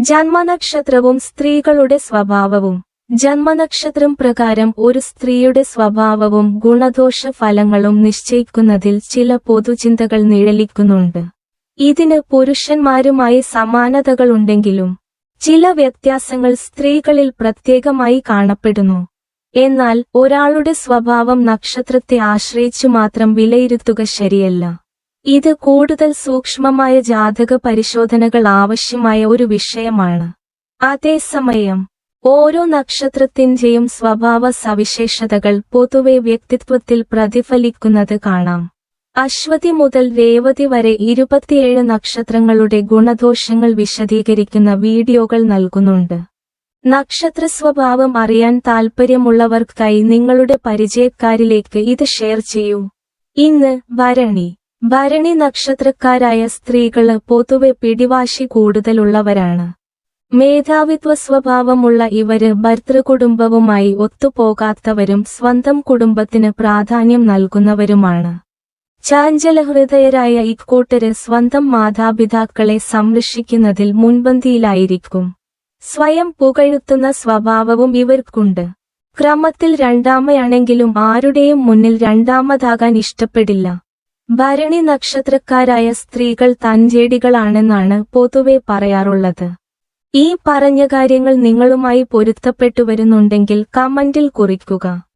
ജന്മനക്ഷത്രവും സ്ത്രീകളുടെ സ്വഭാവവും. ജന്മനക്ഷത്രം പ്രകാരം ഒരു സ്ത്രീയുടെ സ്വഭാവവും ഗുണദോഷ ഫലങ്ങളും നിശ്ചയിക്കുന്നതിൽ ചില പൊതുചിന്തകൾ നിഴലിക്കുന്നുണ്ട്. ഇതിന് പുരുഷന്മാരുമായി സമാനതകളുണ്ടെങ്കിലും ചില വ്യത്യാസങ്ങൾ സ്ത്രീകളിൽ പ്രത്യേകമായി കാണപ്പെടുന്നു. എന്നാൽ ഒരാളുടെ സ്വഭാവം നക്ഷത്രത്തെ ആശ്രയിച്ചു മാത്രം വിലയിരുത്തുക ശരിയല്ല. ഇത് കൂടുതൽ സൂക്ഷ്മമായ ജാതക പരിശോധനകൾ ആവശ്യമായ ഒരു വിഷയമാണ്. അതേസമയം ഓരോ നക്ഷത്രത്തിന്റെയും സ്വഭാവ സവിശേഷതകൾ പൊതുവെ വ്യക്തിത്വത്തിൽ പ്രതിഫലിക്കുന്നത് കാണാം. അശ്വതി മുതൽ രേവതി വരെ ഇരുപത്തിയേഴ് നക്ഷത്രങ്ങളുടെ ഗുണദോഷങ്ങൾ വിശദീകരിക്കുന്ന വീഡിയോകൾ നൽകുന്നുണ്ട്. നക്ഷത്ര സ്വഭാവം അറിയാൻ താൽപ്പര്യമുള്ളവർക്കായി നിങ്ങളുടെ പരിചയക്കാരിലേക്ക് ഇത് ഷെയർ ചെയ്യൂ. ഇന്ന് ഭരണി ഭരണി നക്ഷത്രക്കാരായ സ്ത്രീകൾ പൊതുവെ പിടിവാശി കൂടുതലുള്ളവരാണ്. മേധാവിത്വ സ്വഭാവമുള്ള ഇവർ ഭർതൃകുടുംബവുമായി ഒത്തുപോകാത്തവരും സ്വന്തം കുടുംബത്തിന് പ്രാധാന്യം നൽകുന്നവരുമാണ്. ചാഞ്ചലഹൃദയരായ ഇക്കൂട്ടര് സ്വന്തം മാതാപിതാക്കളെ സംരക്ഷിക്കുന്നതിൽ മുൻപന്തിയിലായിരിക്കും. സ്വയം പുകഴ്ത്തുന്ന സ്വഭാവവും ഇവർക്കുണ്ട്. ക്രമത്തിൽ രണ്ടാമയാണെങ്കിലും ആരുടെയും മുന്നിൽ രണ്ടാമതാകാൻ ഇഷ്ടപ്പെടില്ല. ഭരണി നക്ഷത്രക്കാരായ സ്ത്രീകൾ തഞ്ചേടികളാണെന്നാണ് പൊതുവെ പറയാറുള്ളത്. ഈ പറഞ്ഞ കാര്യങ്ങൾ നിങ്ങളുമായി പൊരുത്തപ്പെട്ടു വരുന്നുണ്ടെങ്കിൽ കമന്റിൽ കുറിക്കുക.